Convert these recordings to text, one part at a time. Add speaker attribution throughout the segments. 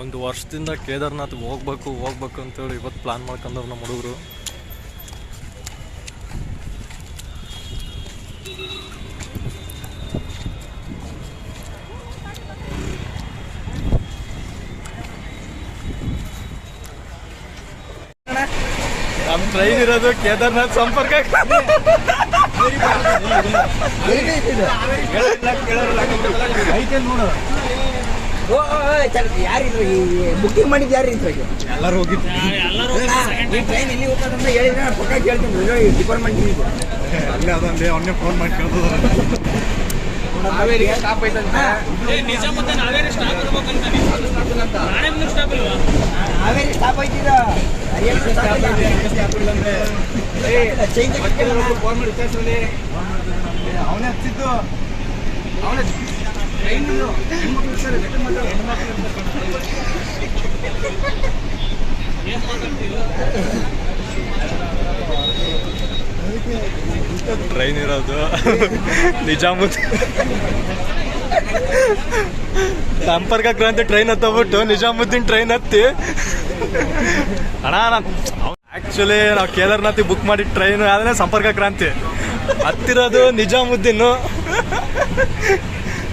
Speaker 1: ಒಂದು ವರ್ಷದಿಂದ ಕೇದಾರ್ನಾಥ್ಗೆ ಹೋಗ್ಬೇಕು ಹೋಗ್ಬೇಕು ಅಂತೇಳಿ ಇವತ್ತು ಪ್ಲಾನ್ ಮಾಡ್ಕೊಂಡವ್ರು ನಮ್ಮ ಹುಡುಗರು. ನಮ್ಮ ಟ್ರೈನ್ ಇರೋದು ಕೇದಾರ್ನಾಥ್ ಸಂಪರ್ಕ.
Speaker 2: ಯಾರಿದ್ರು ಬುಕಿಂಗ್ ಮಾಡಿದ್ದು ಯಾರು ಇತ್ತು
Speaker 1: ಎಲ್ಲರೂ ಹೋಗಿದ್ದು
Speaker 2: ಈ ಟ್ರೈನ್ ಇಲ್ಲಿ ಹೋಗೋದಂತ ಹೇಳಿದ್ರೆ ನಾನು ಪಕ್ಕ ಕೇಳ್ತೀನಿ. ಡಿಪಾರ್ಟ್ಮೆಂಟ್
Speaker 1: ಅಲ್ಲೇ ಅವನ್ನೇ ಫೋನ್ ಮಾಡಿ ಕೇಳ್ತಿದಾರೆ.
Speaker 2: ಹಾವೇರಿ ಸ್ಟಾಪ್ ಐತಂತೆ ಹಾವೇರಿ ಸ್ಟಾಪ್ ಐತಿದ ಚೇಂಜ್ ಫೋನ್ ಮಾಡಿ ವಿಚಾರಿಸ್ರಲ್ಲಿ
Speaker 1: ಅವನೇ ಹಚ್ಚಿದ್ದು.
Speaker 2: ಅವನೇ ಟ್ರೈನ್
Speaker 1: ಇರೋದು. ನಿಜಾಮುದ್ದೀನ್ ಸಂಪರ್ಕ ಕ್ರಾಂತಿ ಟ್ರೈನ್ ಹತ್ತೋಗ್ಬಿಟ್ಟು ನಿಜಾಮುದ್ದೀನ್ ಟ್ರೈನ್ ಹತ್ತಿ. ಅಣ್ಣ, ನಾನು ಆ್ಯಕ್ಚುಲಿ ನಾವು ಕೇದಾರ್ನಾಥಿಗೆ ಬುಕ್ ಮಾಡಿ ಟ್ರೈನ್ ಆದ್ರೆ ಸಂಪರ್ಕ ಕ್ರಾಂತಿ. ಹತ್ತಿರೋದು ನಿಜಾಮುದ್ದೀನು.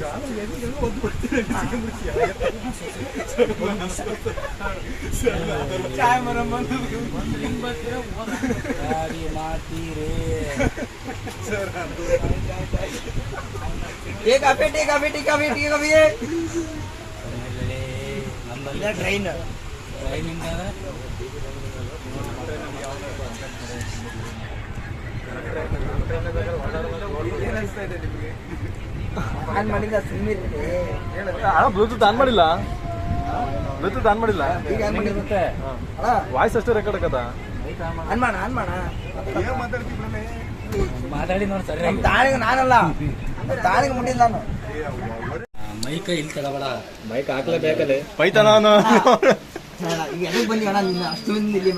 Speaker 1: ಹುಡುಗರ್ನ
Speaker 2: take off take off take off take off train on ಮಾಡಿದ ಸುಮ್ಮನೆ
Speaker 1: ಬ್ಲೂಟೂತ್ ಆನ್ ಮಾಡಿಲ್ಲ. ಬ್ಲೂಟೂತ್ ಆನ್ ಮಾಡಿಲ್ಲ.
Speaker 2: ಈಗ ಆನ್ ಮಾಡಿರುತ್ತೆ.
Speaker 1: ವಾಯ್ಸ್ ಅಷ್ಟೇ ರೆಕಾರ್ಡ್ ಆಗದ
Speaker 2: ಆನ್ ಮಾಡ ಆನ್ ಮಾಡ
Speaker 3: ಮಾತಾಡಿ ನೋಡಿ ಸರಿ
Speaker 2: ನಮ್ಮ ತಾಳಿಗೆ ನಾನಲ್ಲ. ತಾಳಿಗೆ ಮುಟ್ಟಿಲ್ಲ ನಾನು.
Speaker 3: ಮೈಕ ಇಲ್ಲಿ
Speaker 1: ಮೈಕ್ ಹಾಕ್ಲೇಬೇಕಲ್ಲ
Speaker 2: ಈಗ ಎದಕ್ಕೆ ಬಂದಿ ಅಣ್ಣ ನಿನ್ನ ಅಷ್ಟು ಇಲ್ಲಿ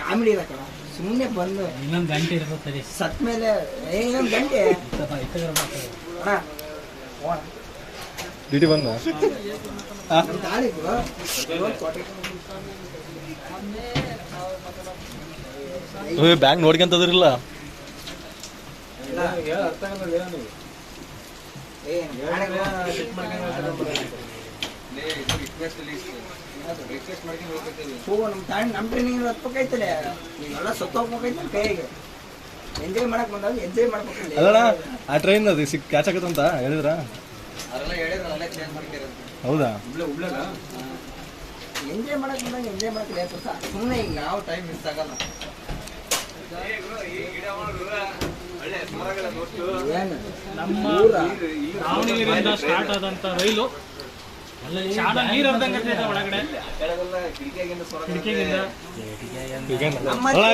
Speaker 2: ಕಾಮಿಡಿ ಇರಕ್ಕ ಸುಮ್ಮನೆ ಬಂದು
Speaker 3: ಇನ್ನೊಂದು ಗಂಟೆ ಇರ್ತದೆ
Speaker 2: ಸತ್ ಮೇಲೆ ಏ ಇನ್ನೊಂದು ಗಂಟೆ. ಅಣ್ಣ.
Speaker 1: ಡಿಟಿ ಬಂದ? ಬ್ಯಾಂಕ್ ನೋಡ್ಕೊಂತದ್ರಿಲ್ಲ.
Speaker 2: ನಮ್ಮ ಟೈಮ್ ನಮ್ಮ ಟ್ರೈನಿಂಗ್ ಹತ್ಬೇಕಾಯ್ತಲ್ಲ ನೀವೆಲ್ಲ ಸತ್ತೋಗ್ಬೇಕಾಯ್ತಲ್ಲ ಕೈಗೆ. ಎಂಜಾಯ್ ಮಾಡಕ್ ಬಂದಾಗ ಎಂಜಾಯ್
Speaker 1: ಆ ಟ್ರೈನ್ ಅದು ಸಿಕ್ ಕ್ಯಾಚ್ ಆಗತ್ತಂತ ಹೇಳಿದ್ರ? ಹೌದಾ?
Speaker 2: ಎಂಜಾಯ್ ಮಾಡಕ್ ಬಂದಾಗ ಎಂಜಾಯ್ ಮಾಡಕ್ಕೆ ಸುಮ್ಮನೆ ಈಗ ಯಾವ ಟೈಮ್ ಮಿಸ್ ಆಗಲ್ಲ. ಏನು?
Speaker 4: ನಮ್ಮ
Speaker 2: ಊರ
Speaker 4: ದಾವಣಗೆರೆಯಿಂದ ಸ್ಟಾರ್ಟ್ ಆದಂತ ರೈಲು.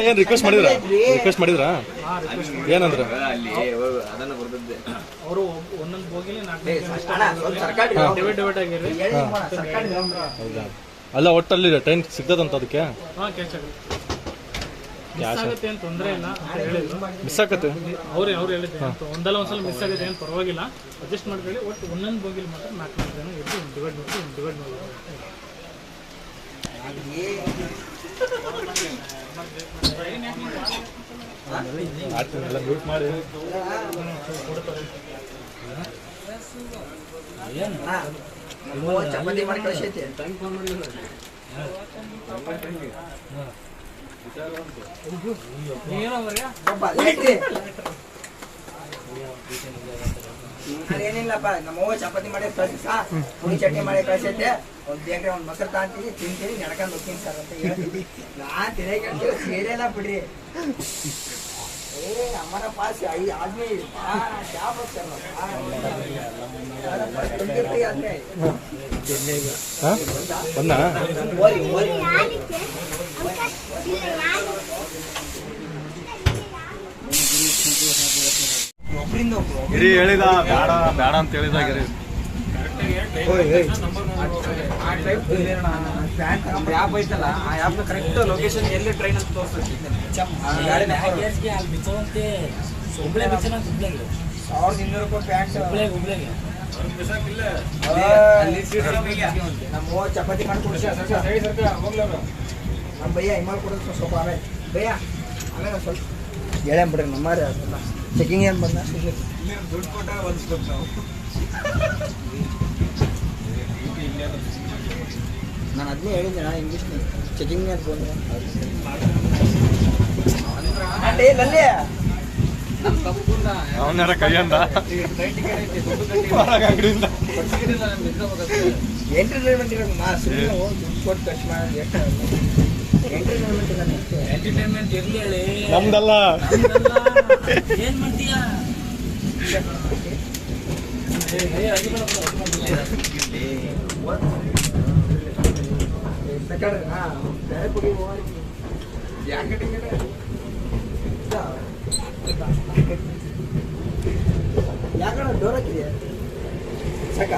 Speaker 1: ಏನ್ ರಿಕ್ವೆಸ್ಟ್ ಮಾಡಿದ್ರ? ರಿಕ್ವೆಸ್ಟ್ ಮಾಡಿದ್ರ? ಏನಂದ್ರ?
Speaker 4: ಅವರು ಒಂದೊಂದು ಬೋಗಿಲಿ ನಾಲ್ಕು
Speaker 2: ಏ, ಅಣ್ಣ, ಸರ್ಕಾರಿ
Speaker 4: ಡಿವೈಡ್ ಡಿವೈಡ್ ಆಗಿರ್ರಿ
Speaker 2: ಸರ್ಕಾರಿ ಗೌರ್ಮೆಂಟ್.
Speaker 1: ಹೌದಾ? ಅಲ್ಲ ಒಟ್ಟಲ್ಲಿ ಟ್ರೈನ್ ಸಿಗ್ತದಂತ ಅದಕ್ಕೆ?
Speaker 4: ಮಿಸ್ ಆಗುತ್ತೆ ಏನು ತೊಂದರೆ ಇಲ್ಲ ಅಂತ ಹೇಳಿದ್ರು
Speaker 1: ಮಿಸ್ ಆಗತ್ತೆ
Speaker 4: ಅವ್ರೇ ಅವ್ರು ಹೇಳಿದ್ರು ಒಂದಲ್ಲ ಒಂದ್ಸಲ ಮಿಸ್ ಆಗುತ್ತೆ ಏನು ಪರವಾಗಿಲ್ಲ ಅಡ್ಜಸ್ಟ್ ಮಾಡ್ಕೊಳ್ಳಿ ಒಟ್ಟು ಒಂದೊಂದು ಬೋಗಿಲಿ ಮಾತ್ರ ನಾಲ್ಕು ನಾಲ್ಕು ಜನ ಇದ್ದು ಡಿವೈಡ್ ಮಾಡಿ ಡಿವೈಡ್ ಮಾಡಿ
Speaker 1: ಎಲ್ಲ ಮ್ಯೂಟ್ ಮಾಡಿ
Speaker 2: ಚಪಾತಿ ಮಾಡಿ ಕಳ್ಸೈತೆ ಒಬ್ಬ ಲೇಟ್ರಿ. ಅದೇನಿಲ್ಲಪ್ಪ ನಮ್ಮ ಅವ್ವ ಚಪಾತಿ ಮಾಡಿ ಸಾ. ಪುಡಿ ಚಟ್ನಿ ಮಾಡಿ ಕಳಿಸೈತೆ. ಒಂದ್ ಬೇಕ್ರೆ, ಒಂದ್ ಮೊಸರು ತಾಂತೀನಿ ತಿಂತೀನಿ ನಡ್ಕೊಂಡು ಹೋಗ್ತೀನಿ ಸರ್ ಅಂತ ಹೇಳ್ತೀನಿ. ನಾನ್ ತಿನ್ನಕ್ಕೆ ಸೇರಿಲ್ಲ ಬಿಡ್ರಿ. ಏ ಅಮ್ಮನ ಪಾಸ್ ಐ ಆದ್ಮಿ ಕ್ಯಾ ಬಚ್ಚಲ್ಲ
Speaker 1: ಹಾ ಬಂದ
Speaker 2: ಓರಿ ಓರಿ ಒಬ್ರಿಂದ ಒಬ್ರು
Speaker 1: ಗಿರಿ ಹೇಳಿದ ಬೇಡ ಬೇಡ ಅಂತ ಹೇಳಿದ ಗಿರಿ.
Speaker 2: ಓಯ್ ಓಯ್
Speaker 5: ಆ್ಯಪ್ ಐತಲ್ಲ ಆ ಆ್ಯಪ್ನ ಕರೆಕ್ಟ್ ಲೊಕೇಶನ್ ಎಲ್ಲಿ ಟ್ರೈನ್ ಅಂತ ತೋರಿಸ್ತೈತಿ
Speaker 3: ಹುಬ್ಳೆ
Speaker 2: ಸಾವಿರದ ಇನ್ನೂರು ರೂಪಾಯಿ ಪ್ಯಾಂಟ್.
Speaker 3: ಹುಬ್ಳೆಗೆ
Speaker 2: ನಮ್ಮ ಚಪಾತಿ ಮಾಡ್ಕೊಡ್ಸಿ ನಮ್ಮ ಭಯ್ಯ ಹಿಮಾಲ್ ಕೊಡೋದು ಸ್ವಲ್ಪ ಆಮೇಲೆ. ಭಯ್ಯ ಆಮೇಲೆ ಸ್ವಲ್ಪ. ಹೇಳ್ಯಾನ್ ಬಿಡ್ರಿ ನಮ್ಮಾರೆ ಅದೆಲ್ಲ. ಚೆಕಿಂಗ್ ಏನು ಬಂದ?
Speaker 5: ದುಡ್ಡು ಕೊಟ್ಟಾಗ ಒಂದು ನಾವು.
Speaker 2: ನಾನು ಅದನ್ನೇ ಹೇಳಿದ್ದೆ ನಾನು ಇಂಗ್ಲೀಷ್ ಚೆಕಿಂಗ್ ಲಲ್ಲಿ
Speaker 1: ಅವನಾರ ಕೈಯಂದ.
Speaker 2: ಎಂಟರ್ಟೈನ್ಮೆಂಟ್ ಇರೋದು ಮಾ ಸುಮ್ಮನೆ ದುಡ್ಡು ಕೊಟ್ಟು ಖರ್ಚು ಎಂಟರ್ಟೈನ್ಮೆಂಟ್
Speaker 3: ಎಂಟರ್ಟೈನ್ಮೆಂಟ್ ಇರ್ಲಿ ಹೇಳಿ.
Speaker 1: ನಮ್ದಲ್ಲ.
Speaker 3: ಏನು ಏನ್ ಮಾಡ್ತೀಯಾ? ಏ, ಏ, ಅದು
Speaker 2: ಸೆಕೆಂಡ್
Speaker 5: ಜಯಪುರಿ ಯಾಕಡೆ
Speaker 2: ಯಾಕಡೆ ಡೋರ್ ಹಾಕಿದೆಯಾ ಸಕ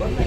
Speaker 2: ಬಂದ